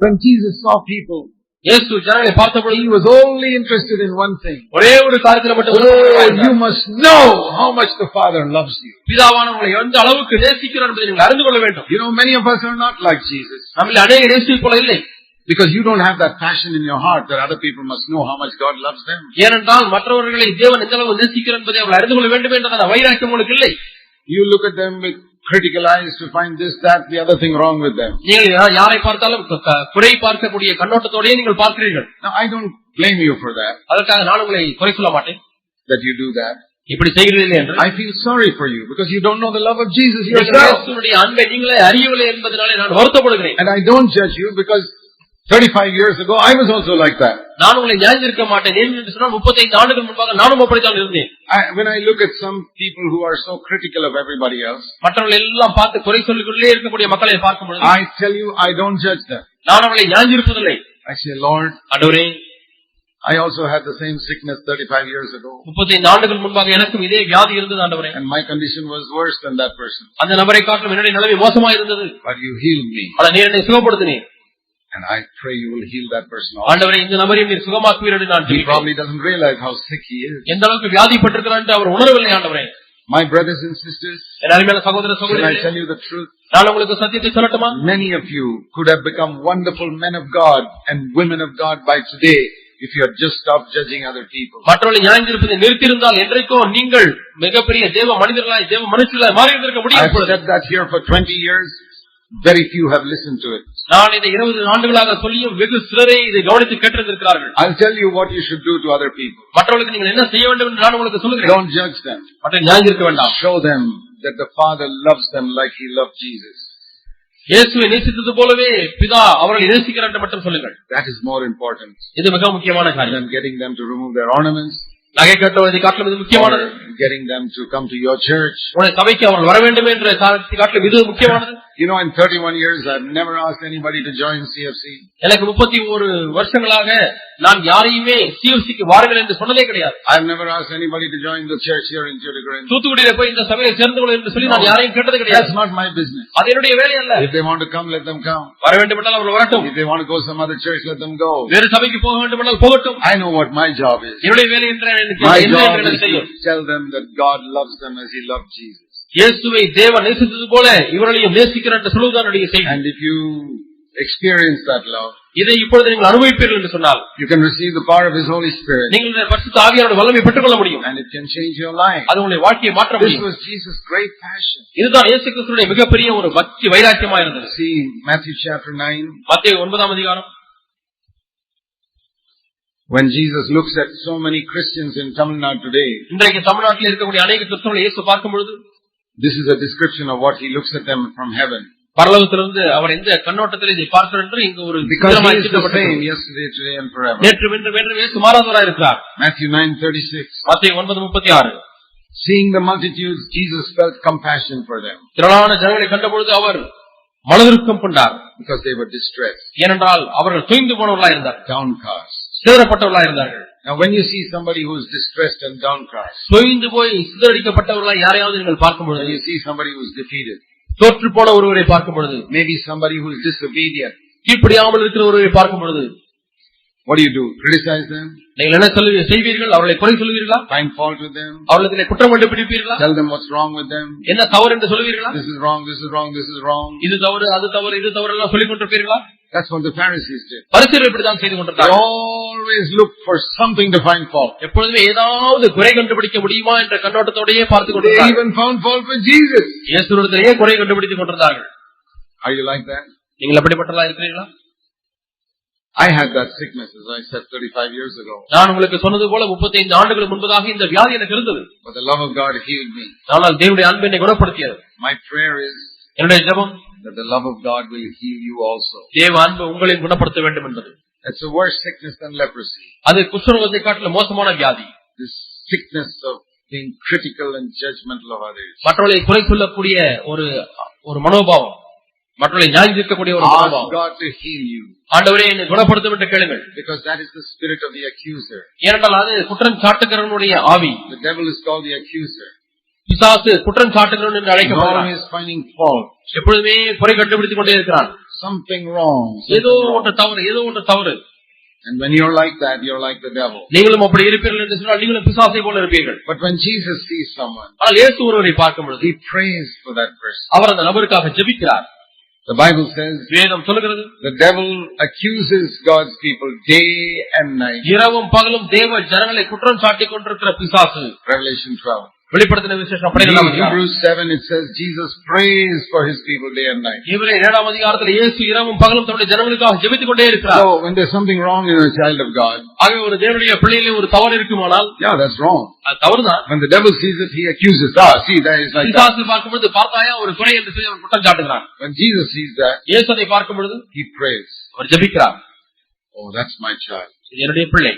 When Jesus saw people, இயேசு ஜனங்களை பார்த்தபொழுது he was only interested in one thing. ஒரே ஒரு காரியத்தில் மட்டும் Oh, உணர்வுள்ளவராய் you இருந்தார். must know how much the Father loves you. பிதாவானவங்களை எந்த அளவுக்கு நேசிக்கிறார் என்பதை நீங்கள் அறிந்து கொள்ள வேண்டும் You know, many of us are not like Jesus. நம்மில் அநேக நேசிப்பை போல இல்லை Because you don't have that passion in your heart that other people must know how much God loves them. ஏனென்றால் மற்றவர்களை தேவன் எந்த அளவு நேசிக்கிறார் என்பதை அவர்கள் அறிந்து கொள்ள வேண்டும் என்ற அந்த வைராக்கியம் உங்களுக்கு இல்லை You look at them with critical eyes to find this, that, the other thing wrong with them. நீங்கள் யா- யாரை பார்த்தாலும் க- க- குறை பார்க்கக்கூடிய கண்ணோட்டத்தோடயே நீங்கள் பார்க்கிறீர்கள் Now, I don't blame you for that, அதற்காக நான் உங்களை குறை சொல்ல மாட்டேன் that you do that. இப்படி செய்கிறீர்கள் என்று I feel sorry for you because you don't know the love of Jesus நீங்கள் yourself. இயேசுவினுடைய அன்பை நீங்களே அறியவில்லை என்பதனாலே நான் வருத்தப்படுகிறேன் And I don't judge you because 35 years ago I was also like that. நான் உங்களை நியாயந்திருக்க மாட்டேன் ஏன் என்று சொன்னால் முப்பத்தைந்து ஆண்டுகள் முன்பாக நானும் அப்படித்தான் இருந்தேன் when I look at some people who are so critical of everybody else, மற்றவர்கள் எல்லாம் பார்த்து குறை சொல்லிக்கொண்டே இருக்கக்கூடிய மக்களை பார்க்கும் பொழுது I tell you, I don't judge them. நான் அவர்களை நியாயந்திருப்பதில்லை I say, Lord, ஆண்டவரே I also had the same sickness 35 years ago. முப்பத்தைந்து ஆண்டுகள் முன்பாக எனக்கும் இதே வியாதி இருந்தது ஆண்டவரே And my condition was worse than that person. அந்த நபரை காட்டிலும் என்னுடைய நிலைமை மோசமா இருந்தது But you healed me. ஆனா நீர் என்னை சுகப்படுத்தினீர் And I pray you will heal that person also. ஆண்டவரை இந்த நபரையும் நீர் சுகமாக்குவீர் என்று நான் He ஜெபிக்கிறேன். probably doesn't realize how sick he is. எந்த அளவுக்கு வியாதிப்பட்டிருக்கிறான் என்று அவர் உணரவில்லை ஆண்டவரே My brothers and sisters, என் அருமையான சகோதர can I சகோதரி tell you the truth? நான் உங்களுக்கு சத்தியத்தை சொல்லட்டுமா Many of you could have become wonderful men of God and women of God by today if you had just stopped judging other people. மற்றவர்களை நியாயந்திருப்பதை நிறுத்தியிருந்தால் என்றைக்கோ நீங்கள் மிகப்பெரிய தேவ மனிதர்களாய் தேவ மனுஷர்களாய் மாறி இருந்திருக்க முடியும் I've இப்பொழுது. said that here for 20 years. Very few have listened to it. நான் இதை இருபது ஆண்டுகளாக சொல்லியும் வெகு சிலரே இதை கவனித்து கேட்டிருந்திருக்கிறார்கள் I'll tell you what you should do to other people. மற்றவர்களுக்கு நீங்கள் என்ன செய்ய வேண்டும் என்று நான் உங்களுக்கு சொல்லுகிறேன் Don't judge them. மற்ற நியாயந்திருக்க வேண்டாம் Show them that the Father loves them like He loved Jesus. இயேசுவை நேசித்தது போலவே பிதா அவர்களை நேசிக்கிறார் என்று மட்டும் சொல்லுங்கள் That is more important இது மிக முக்கியமான காரியம் than getting them to remove their ornaments நகை கட்டுவதை காட்டிலும் இது முக்கியமானது or getting them to come to your church. உன்னை சபைக்கு அவர்கள் வர வேண்டும் என்ற காரியத்தை காட்டிலும் இது முக்கியமானது You know, in 31 years, I've never asked anybody to join CFC. எனக்கு முப்பத்தி ஒரு வருஷங்களாக நான் யாரையுமே சிஎஃப்சிக்கு வாருங்கள் என்று சொன்னதே கிடையாது I've never asked anybody to join the church here in Judagrant. தூத்துக்குடியில போய் இந்த சபையை சேர்ந்து கொள்ள என்று சொல்லி நான் யாரையும் கேட்டது That's கிடையாது not my business. அது என்னுடைய வேலை அல்ல If they want to come, let them come. வர வேண்டும் என்றால் அவர்கள் வரட்டும் If they want to go some other church, let them go. வேறு சபைக்கு போக வேண்டும் என்றால் போகட்டும் I know what my job is. என்னுடைய வேலை என்ற எனக்கு My என்ன job என்று is எனக்கு தெரியும் to tell them that God loves them as He loved Jesus. இயேசுவை தேவன் நேசித்தது போல இவர்களையும் நேசிக்கிறார் என்று சொல்வதுதான் என்னுடைய செய்தி. And if you experience that love, இதை இப்பொழுது நீங்கள் அனுபவிப்பீர்கள் என்று சொன்னால் you can receive the power of His Holy Spirit. நீங்கள் பரிசுத்த ஆவியானோட வல்லமை பெற்றுக்கொள்ள முடியும். And it can change your life. அது உங்களுடைய வாழ்க்கையை மாற்ற This முடியும். was Jesus' great passion. இதுதான் இயேசு கிறிஸ்துடைய மிகப்பெரிய ஒரு பக்தி வைராக்கியமா இருந்தது. See Matthew chapter 9, மத்திய ஒன்பதாம் அதிகாரம். When Jesus looks at so many Christians in Tamil Nadu today, இன்றைக்கு தமிழ்நாட்டில் இருக்கக்கூடிய அநேக கிறிஸ்தவர்களை இயேசு பார்க்கும் பொழுது this is a description of what He looks at them from heaven. பரலோகத்திலிருந்து அவர் எந்த கண்ணோட்டத்தில் இதை பார்க்கிறார் என்று இங்கு ஒரு. நேற்று வென்று இயேசு மாறாதவராய் இருக்கிறார் Matthew 9:36. மத்திய ஒன்பது முப்பத்தி ஆறு Seeing the multitudes, Jesus felt compassion for them திரளான ஜனங்களை கண்டபொழுது அவர் மனதிற்கும் கொண்டார் because they were distressed, ஏனென்றால் அவர்கள் தொய்ந்து இருந்தார் downcast. சிதறப்பட்டவர்களாய் இருந்தார்கள் Now, when you see somebody who is distressed and downcast, தொய்ந்து போய் சிதறடிக்கப்பட்டவர்களாய் யாரையாவது நீங்கள் பார்க்கும் பொழுது you see somebody who is defeated, தோற்று போன ஒருவரை பார்க்கும் பொழுது maybe somebody who is disobedient, கீழ்ப்படியாமல் இருக்கிற ஒருவரை பார்க்கும் பொழுது what do you do? Criticize them? நீங்கள் என்ன சொல்லு செய்வீர்கள் அவர்களை குறை சொல்லுவீர்களா Find fault with them? அவர்களை குற்றம் கண்டுபிடிப்பீர்களா Tell them what's wrong with them? என்ன தவறு என்று சொல்லுவீர்களா This is wrong, this is wrong, this is wrong. இது தவறு அது தவறு இது தவறு எல்லாம் சொல்லிக் கொண்டிருப்பீர்களா That's what the Pharisees did. பரிசுகள் இப்படித்தான் செய்து They கொண்டிருந்தார்கள் always looked for something to find fault. எப்பொழுதுமே ஏதாவது குறை கண்டுபிடிக்க முடியுமா என்ற கண்ணோட்டத்தோடயே பார்த்து They கொண்டிருந்தார்கள் even found fault with Jesus. இயேசுவிடத்திலேயே குறை கண்டுபிடித்துக் கொண்டிருந்தார்கள் Are you like that? நீங்கள் எப்படிப்பட்டதா இருக்கிறீர்களா I had that sickness, as I said 35 years ago. நான் உங்களுக்கு சொன்னது போல 35 ஆண்டுகளுக்கு முன்பதாக இந்த வியாதி எனக்கு இருந்தது But the love of God healed me. ஆனால் தேவனுடைய அன்பு என்னை குணப்படுத்தியது My prayer is என்னுடைய ஜெபம் that the love of God will heal you also. தேவ அன்பு உங்களையும் குணப்படுத்த வேண்டும் என்பது That's a worse sickness than leprosy. அது குஷ்டரோகத்தை காட்டிலும் மோசமான வியாதி This sickness of being critical and judgmental of others. மற்றவர்களை குறை சொல்லக்கூடிய ஒரு ஒரு மனோபாவம் மற்றவர்களை நியாயந்திருக்கக்கூடிய ஒரு Ask மனோபாவம் God to heal you ஆண்டவரே என்னை குணப்படுத்தும் என்று கேளுங்கள் because that is the spirit of the accuser. ஏனென்றால் அது குற்றம் சாட்டுகிறவனுடைய ஆவி The devil is called the accuser. பிசாசு குற்றம் சாட்டுகிறவன் என்று He's அழைக்கப்படுகிறான் always finding fault. எப்பொழுதுமே குறை கண்டுபிடித்துக் கொண்டே இருக்கிறான் something wrong. ஏதோ ஒன்று தவறு ஏதோ ஒன்று தவறு And when you're like that, you're like the devil. நீங்களும் அப்படி இருப்பீர்கள் என்று சொன்னால் நீங்களும் பிசாசை போல இருப்பீர்கள் But when Jesus sees someone, ஆனால் இயேசு ஒருவரை பார்க்கும் பொழுது he prays for that person. அவர் அந்த நபருக்காக ஜெபிக்கிறார் The Bible says வேதம் சொல்லுகிறது the devil accuses God's people day and night. இரவும் பகலும் தேவ ஜனங்களை குற்றம் சாட்டிக் கொண்டிருக்கிற பிசாசு Revelation 12. வெளிப்படுத்தின விசேஷம் In பன்னிரெண்டாம் அதிகாரம். Hebrews 7 it says Jesus prays for his people day and night. இவரே ஏழாம் அதிகாரத்தில் இயேசு இரவும் பகலும் தன்னுடைய ஜனங்களுக்காக ஜெபித்துக் கொண்டே இருக்கிறார் So when there's something wrong in a child of God, ஆகவே ஒரு தேவனுடைய பிள்ளையிலே ஒரு தவறு இருக்குமானால் yeah, that's wrong. அது தவறுதான் When the devil sees it, he accuses. Ah, see, that is like that. பிசாசு பார்க்கும்பொழுது பார்த்தாயா ஒரு குறை என்று சொல்லி அவன் குற்றம் சாட்டுகிறான் When Jesus sees that, இயேசு அதை பார்க்கும் பொழுது he prays. அவர் ஜெபிக்கிறார் Oh, that's my child. இது என்னுடைய பிள்ளை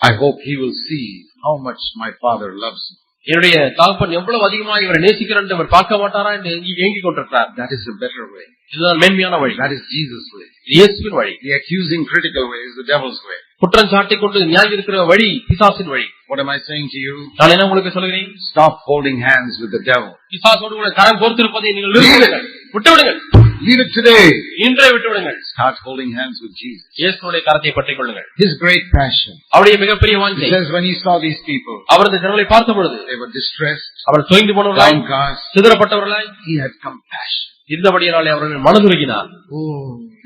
I hope he will see how much my father loves him. என்னுடைய தகப்பன் எவ்வளவு அதிகமாக இவரை நேசிக்கிறார் என்று அவர் பார்க்க மாட்டாரா என்று ஏங்கி- ஏங்கிக் கொண்டிருக்கிறார் That is a better way. இதுதான் மேன்மையான வழி That is Jesus' way. இது இயேசுவின் வழி The accusing critical way is the devil's way. குற்றம் சாட்டிக் கொண்டு நியாயம் இருக்கிற வழி பிசாசின் வழி What am I saying to you? நான் என்ன உங்களுக்கு சொல்கிறேன் Stop holding hands with the devil. பிசாசோடு கூட கரம் கோர்த்திருப்பதை நீங்கள் நிறுத்திவிடுங்கள் விட்டுவிடுங்கள் Leave it today. இன்றே விட்டுவிடுங்கள் Start holding hands with Jesus. இயேசுடைய கரத்தை பற்றிக் கொள்ளுங்கள் His great passion. அவருடைய மிகப்பெரிய வாஞ்சை says when he saw these people, அவர் இந்த ஜனங்களை பார்த்த பொழுது they were distressed, our தொய்ந்து போனவர்களாய் downcast. சிதறப்பட்டவர்களாய் He had compassion. இருந்தபடியினாலே அவர்கள் மனதுருகினார் Oh,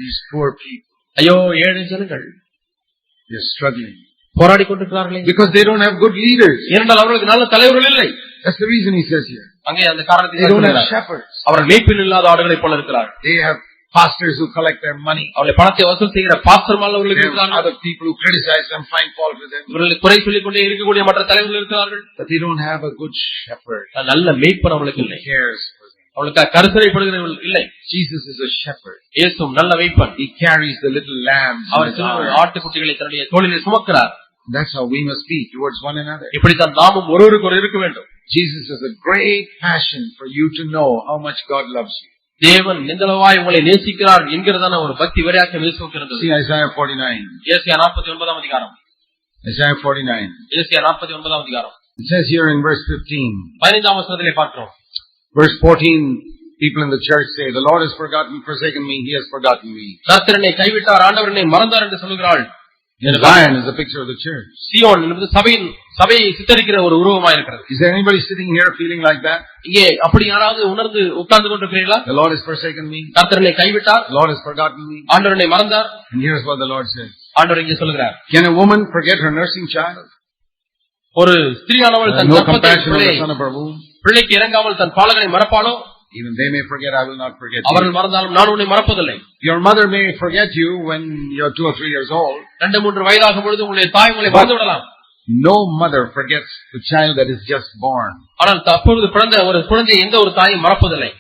these poor people. ஐயோ ஏழை ஜனங்கள் They're struggling. போராடி கொண்டிருக்கிறார்களே Because they don't have good leaders. ஏனென்றால் அவர்களுக்கு நல்ல தலைவர்கள் இல்லை That's the reason he says here. அங்கே அந்த காரணத்தை They don't have சொல்கிறார். shepherds. அவர்கள் மேய்ப்பில் இல்லாத ஆடுகளைப் போல இருக்கிறார்கள் They have pastors who collect their money. அவருடைய பணத்தை வசூல் செய்கிற பாஸ்டர்மால் They அவர்களுக்கு have இருக்கிறார்கள் other people who criticize them, find fault with them. இவர்களுக்கு குறை சொல்லிக் கொண்டே இருக்கக்கூடிய மற்ற தலைவர்கள் இருக்கிறார்கள் But they don't have a good shepherd நல்ல மேய்ப்பன் அவர்களுக்கு who இல்லை cares for them. அவளுக்கு கருசனைப்படுகிறவர்கள் இல்லை Jesus is a shepherd. இயேசும் நல்ல மேய்ப்பன் He carries the little lambs. in our his சில arms. ஆட்டுக்குட்டிகளை தன்னுடைய தோளிலே சுமக்கிறார் That's how we must be towards one another. இப்படித்தான் நாமும் ஒருவருக்கு ஒரு இருக்க வேண்டும் Jesus has a great passion for you to know how much God loves you. தேவன் எந்தளவாய் உங்களை நேசிக்கிறார் என்கிறதான ஒரு பக்தி வரையாக்கம் இயேசுவுக்கு இருந்தது See Isaiah 49. ஏசியா நாற்பத்தி ஒன்பதாம் அதிகாரம் Isaiah 49. ஏசியா நாற்பத்தி ஒன்பதாம் அதிகாரம் It says here in verse 15. பதினைந்தாம் வசனத்திலே பார்க்கிறோம் Verse 14, people in the church say, The Lord has forgotten, forsaken me, He has forgotten me. கர்த்தரனை கைவிட்டார் ஆண்டவர் என்னை மறந்தார் என்று சொல்கிறாள் And Zion is a picture of the church. Zion என்பது சபையின் சபையை சித்தரிக்கிற ஒரு உருவமாக இருக்கிறது Is there anybody sitting here feeling like that? இங்கே அப்படி யாராவது உணர்ந்து உட்கார்ந்து கொண்டிருக்கிறீர்களா The Lord has forsaken me, கர்த்தரனை கைவிட்டார் the Lord has forgotten me. ஆண்டவர் என்னை மறந்தார் And here's what the Lord says. ஆண்டவர் இங்கே சொல்கிறார் Can a woman forget her nursing child? ஒரு ஸ்திரீயானவள் தன் no கர்ப்பத்தை compassion on பிள்ளை- the son of her womb? பிள்ளைக்கு இறங்காமல் தன் பாலகனை மறப்பாளோ Even they may forget, I will not forget அவர்கள் you. மறந்தாலும் நான் உன்னை மறப்பதில்லை Your mother may forget you when you're two or three years old. ரெண்டு மூன்று வயதாகும் பொழுது உங்களுடைய தாய் உங்களை மறந்து விடலாம் No mother forgets the child that is just born. ஆனால் தற்பொழுது பிறந்த ஒரு குழந்தையை எந்த ஒரு தாயும் மறப்பதில்லை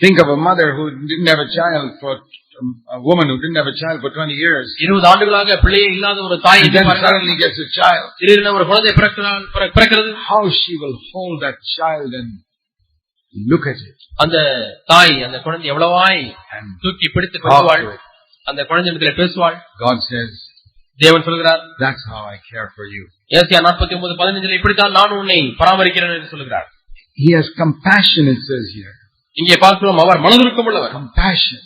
Think of a mother who didn't have a child for, um, a woman who didn't have a child for 20 years. இருபது ஆண்டுகளாக பிள்ளையே இல்லாத ஒரு தாய் And then suddenly gets a child. திடீரென ஒரு குழந்தை பிறக்கிறாள் பிற- பிறக்கிறது How she will hold that child and look at it அந்த தாய் அந்த குழந்தை எவ்வளவாய் தூக்கி பிடித்து it. அந்த குழந்தையிடத்துல பேசுவாள் God says, தேவன் சொல்கிறார் that's how I care for you. Asia நாற்பத்தி ஒன்பது பதினஞ்சுல இப்படித்தான் நான் உன்னை பராமரிக்கிறேன் என்று சொல்கிறார் He has compassion, it says here. இங்கே பார்க்கிறோம் அவர் மனதுருக்கம் உள்ளவர் Compassion.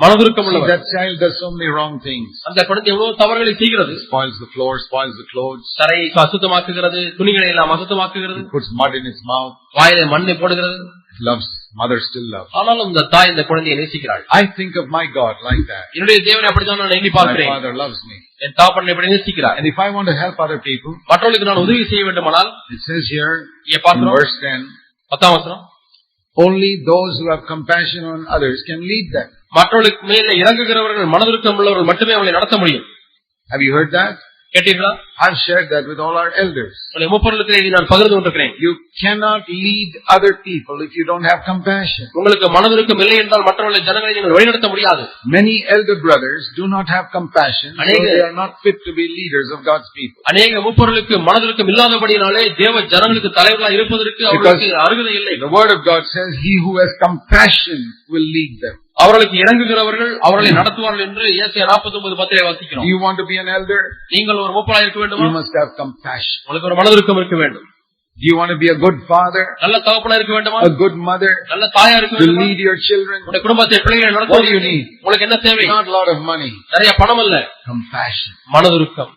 மனதுருக்கம் See, உள்ளவர் that child does so many wrong things. அந்த குழந்தை எவ்வளவு தவறுகளை செய்கிறது Spoils the floor, spoils the clothes, தரையை அசுத்தமாக்குகிறது துணிகளை எல்லாம் அசுத்தமாக்குகிறது puts mud in its mouth. வாயிலை மண்ணை போடுகிறது Loves, mother still loves. ஆனாலும் இந்த தாய் இந்த குழந்தையை நேசிக்கிறாள் I think of my God like that. என்னுடைய தேவனை அப்படித்தான் நான் எண்ணி My பார்க்கிறேன் father loves me. என் தாப்பனை இப்படி நேசிக்கிறார் And if I want to help other people, மற்றவர்களுக்கு நான் உதவி செய்ய வேண்டுமானால் it says here இங்கே in பார்க்கிறோம் verse 10, பத்தாம் வசனம் only those who have compassion on others can lead them. மற்றவர்களுக்கு மேல இறங்குகிறவர்கள் மனதிற்கம் உள்ளவர்கள் மட்டுமே அவளை நடத்த முடியும் Have you heard that? கேட்டீர்களா I've shared that with all our elders. நான் பகிர்ந்து கொண்டிருக்கிறேன் You cannot lead other people if you don't have compassion. உங்களுக்கு மனதிற்கம் இல்லை என்றால் மற்றவர்களை ஜனங்களை நீங்கள் வழிநடத்த முடியாது Many elder brothers do not have compassion, so they are not fit to be leaders of God's people. அநேக முப்பொருளுக்கு மனதிற்கம் இல்லாதபடியினாலே தேவ ஜனங்களுக்கு தலைவர்களாக இருப்பதற்கு அவர்களுக்கு அருகதை இல்லை The word of God says, He who has compassion will lead them. அவர்களுக்கு இறங்குகிறவர்கள் அவர்களை நடத்துவார்கள் என்று ஏசியா நாற்பத்தி ஒன்பது பத்திரை வாசிக்கிறோம் you want to be an elder? நீங்கள் ஒரு முப்பலாக இருக்க You வேண்டுமா must have compassion. உங்களுக்கு ஒரு மனதிற்கம் இருக்க வேண்டும் Do you want to be a good father, நல்ல தகப்பனா இருக்க வேண்டுமா a good mother, நல்ல தாயா இருக்க to வேண்டுமா lead your children? உங்களுடைய குடும்பத்தை பிள்ளைகளை What do you நடத்த need? உங்களுக்கு என்ன தேவை Not a lot of money. நிறைய பணம் அல்ல Compassion. மனதுருக்கம்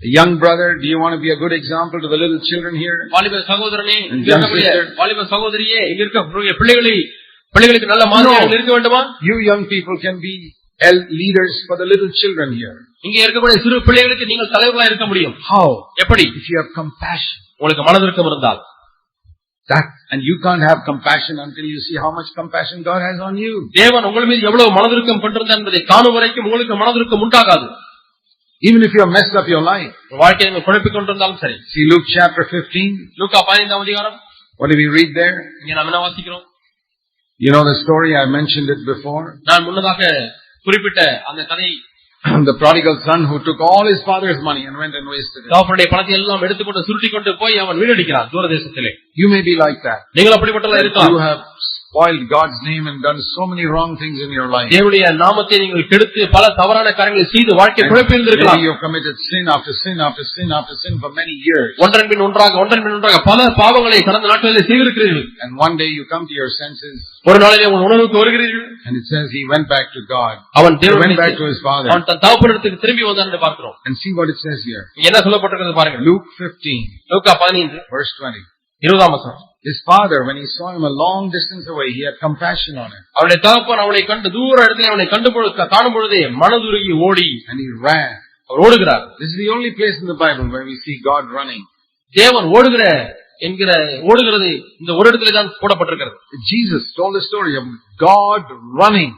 A young brother, do you want to be a good example to the little children here? வாலிப சகோதரனே இங்க Young இருக்கக்கூடிய sister. வாலிப சகோதரியே இங்க இருக்கக்கூடிய பிள்ளைகளை பிள்ளைகளுக்கு நல்ல மாதிரியாக No. இருக்க வேண்டுமா You young people can be el- leaders for the little children here. இங்க இருக்கக்கூடிய சிறு பிள்ளைகளுக்கு நீங்கள் தலைவர்களா இருக்க முடியும் How? எப்படி If you have compassion. உங்களுக்கு மனதிருக்கம் இருந்தால் That, and you can't have compassion until you see how much compassion God has on you. தேவன் உங்கள் மீது எவ்வளவு மனதிருக்கம் கொண்டிருந்தார் என்பதை காணும் வரைக்கும் உங்களுக்கு மனதிருக்கம் உண்டாகாது Even if you have messed up your life. உங்க வாழ்க்கையை நீங்கள் குழப்பிக் கொண்டிருந்தாலும் சரி See Luke chapter 15. லூக்கா பதினைந்தாம் அதிகாரம் What do we read there? இங்க நாம் என்ன வாசிக்கிறோம் You know the story, I mentioned it before. நான் முன்னதாக குறிப்பிட்ட அந்த கதை the prodigal son who took all his father's money and went and wasted it. தகப்பனுடைய பணத்தை எல்லாம் எடுத்துக்கொண்டு சுருட்டி கொண்டு போய் அவன் வீடடிக்கிறான் தூரதேசத்திலே You may be like that. நீங்கள் You have spoiled God's name and done so many wrong things in your life. தேவனுடைய நாமத்தை நீங்கள் கெடுத்து பல தவறான காரியங்களை செய்து வாழ்க்கை And குழப்பி Maybe இருந்திருக்கலாம் you've committed sin after sin after sin after sin for many years. ஒன்றன் பின் ஒன்றாக ஒன்றன் பின் ஒன்றாக பல பாவங்களை கடந்த நாட்களிலே செய்திருக்கிறீர்கள் And one day you come to your senses ஒரு நாளிலே உங்கள் உணர்வுக்கு வருகிறீர்கள் and it says he went back to God. அவன் He went back to his father. அவன் தன் தகப்பனிடத்துக்கு திரும்பி வந்தான் என்று பார்க்கிறோம் And see what it says here. என்ன சொல்லப்பட்டிருக்கிறது பாருங்க Luke 15 லூக்கா பதினைந்து verse 20. இருபதாம் வசனம் His father, when he saw him a long distance away, he had compassion on him. அவனுடைய தகப்பன் அவனை கண்டு தூர இடத்துல அவனை கண்டு பொழுது காணும் பொழுதே மனதுருகி ஓடி And he ran. Our ஓடுகிறார் This is the only place in the Bible where we see God running. தேவன் ஓடுகிற என்கிற ஓடுகிறது இந்த ஒரு இடத்துல தான் போடப்பட்டிருக்கிறது Jesus told the story of God running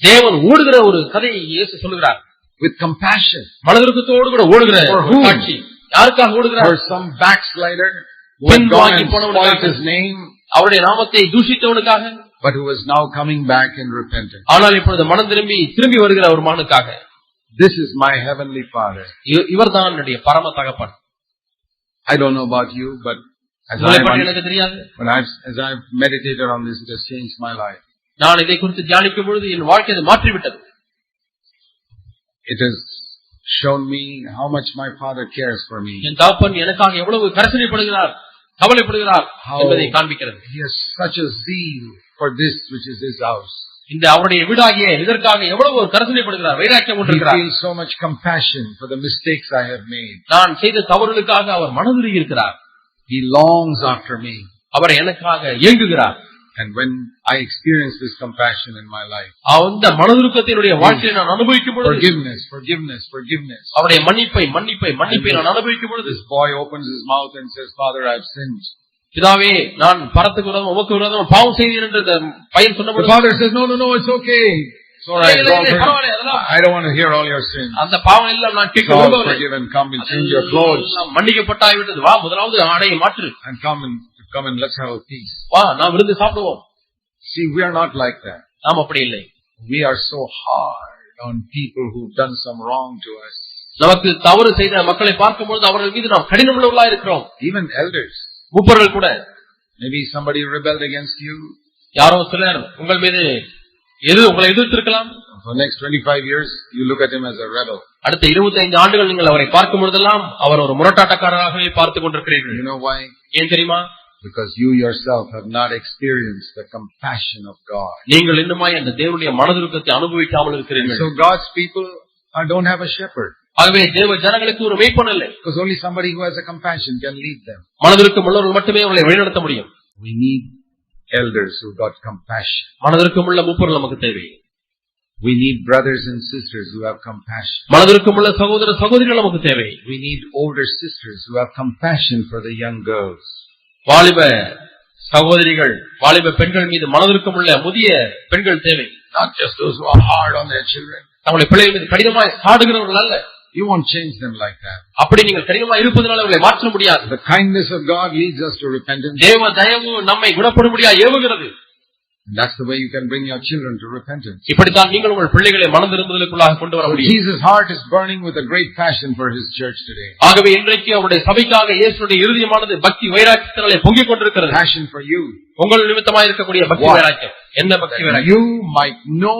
தேவன் ஓடுகிற ஒரு கதையை இயேசு சொல்லுகிறார் with compassion மனதிற்கத்தோடு கூட ஓடுகிற For ஒரு whom? காட்சி யாருக்காக ஓடுகிறார் for some backslider who had bin gone வாங்கி and போனவனுக்காக. spoiled his name, அவருடைய நாமத்தை தூஷித்தவனுக்காக but who was now coming back in repentance. ஆனால் இப்பொழுது மனம் திரும்பி திரும்பி வருகிற ஒரு மகனுக்காக This is my heavenly Father. இவர் தான் என்னுடைய பரம தகப்பன் I don't know about you, but as உங்களை I've, பற்றி எனக்கு தெரியாது but I've, as I've meditated on this, it has changed my life. நான் இதை குறித்து தியானிக்கும் பொழுது என் வாழ்க்கை அது மாற்றிவிட்டது It has shown me how much my Father cares for me. என் தகப்பன் எனக்காக எவ்வளவு கரசனைப்படுகிறார் கவலைப்படுகிறார் என்பதை காண்பிக்கிறது such a zeal for this which is His house. இந்த அவருடைய வீடாகிய இதற்காக எவ்வளவு ஒரு கரசனைப்படுகிறார் வைராக்கியம் He கொண்டிருக்கிறார் feels so much compassion for the mistakes I have made. நான் செய்த தவறுகளுக்காக அவர் மனதுருகி இருக்கிறார் He longs after me. அவர் எனக்காக இயங்குகிறார் And when I experience this compassion in my life, அந்த மனதுருக்கத்தினுடைய வாழ்க்கையை நான் அனுபவிக்கும் பொழுது forgiveness, forgiveness, forgiveness. அவருடைய மன்னிப்பை மன்னிப்பை மன்னிப்பை நான் அனுபவிக்கும் பொழுது This boy opens his mouth and says, Father, I've sinned. பிதாவே நான் பரத்துக்கு விரோதம் உமக்கு விரோதம் பாவம் செய்தேன் என்று இந்த பையன் சொன்ன The பொழுது father says, no, no, no, it's okay. It's all right. இல்லை, it's all இல்லை, right. பரவாயில்லை, அதெல்லாம் I don't want to hear all your sins. அந்த பாவம் எல்லாம் நான் It's கேட்க all விரும்பவில்லை forgiven. Come and change your clothes. எல்லாம் மன்னிக்கப்பட்டாய்விட்டது வா முதலாவது ஆடையை மாற்று And come and come and let's have a. வா நாம் விருந்து சாப்பிடுவோம் See, we are not like that. நாம் அப்படி இல்லை We are so hard on people who've done some wrong to us. நமக்கு தவறு செய்த மக்களை பார்க்கும்பொழுது அவர்கள் மீது நாம் கடினம் உள்ளவர்களா இருக்கிறோம் Even elders. மூப்பர்கள் கூட Maybe somebody rebelled against you. யாரோ சிலர் உங்கள் மீது எது உங்களை எதிர்த்திருக்கலாம் For next 25 years, you look at him as a rebel. அடுத்த 25 ஆண்டுகள் நீங்கள் அவரை பார்க்கும் பொழுதெல்லாம் அவர் ஒரு முரட்டாட்டக்காரராகவே பார்த்துக் கொண்டிருக்கிறீர்கள் You know why? ஏன் தெரியுமா Because you yourself have not experienced the compassion of God. நீங்கள் இன்னுமாய் அந்த தேவனுடைய மனதுருக்கத்தை அனுபவிக்காமல் இருக்கிறீர்கள் So God's people uh, don't have a shepherd. ஆகவே தேவ ஜனங்களுக்கு ஒரு மெய்ப்பன் இல்லை Because only somebody who has a compassion can lead them. மனதிற்கும் உள்ளவர்கள் மட்டுமே அவர்களை வழிநடத்த முடியும் We need elders who got compassion. மனதிற்கும் உள்ள மூப்பர்கள் நமக்கு தேவை We need brothers and sisters who have compassion. மனதிற்கும் உள்ள சகோதர சகோதரிகள் நமக்கு தேவை We need older sisters who have compassion for the young girls. வாலிப சகோதரிகள் வாலிப பெண்கள் மீது மனதிற்கும் உள்ள முதிய பெண்கள் தேவை Not just those who are hard on their children. தங்களுடைய பிள்ளைகள் மீது கடினமாய் சாடுகிறவர்கள் அல்ல You won't change them like that. அப்படி நீங்கள் கடினமாய் இருப்பதனால அவர்களை மாற்ற முடியாது The kindness of God leads us to repentance. தேவ தயவு நம்மை குணப்படும்படியா ஏவுகிறது And that's the way you can bring your children to repentance. இப்படித்தான் நீங்கள் உங்கள் பிள்ளைகளை மனம் திரும்புதலுக்குள்ளாக கொண்டு வர முடியும் Jesus' heart is burning with a great passion for His church today. ஆகவே இன்றைக்கு அவருடைய சபைக்காக இயேசுடைய இறுதியமானது பக்தி வைராக்கியத்தினாலே பொங்கிக் கொண்டிருக்கிறது Passion for you. உங்கள் நிமித்தமாக இருக்கக்கூடிய பக்தி? வைராக்கியம் என்ன பக்தி வைராக்கியம் you might know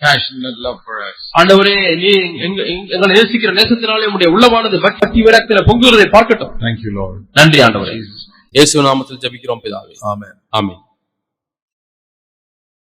passionate love for us. ஆண்டவரே நீ எங்க- எங்க- எங்களை நேசிக்கிற நேசத்தினாலே உடைய உள்ளமானது பக்தி விரக்தில பொங்குவதை பார்க்கட்டும் Thank you, Lord. நன்றி ஆண்டவரே Jesus. இயேசு நாமத்தில் ஜெபிக்கிறோம் பிதாவே Amen. ஆமென்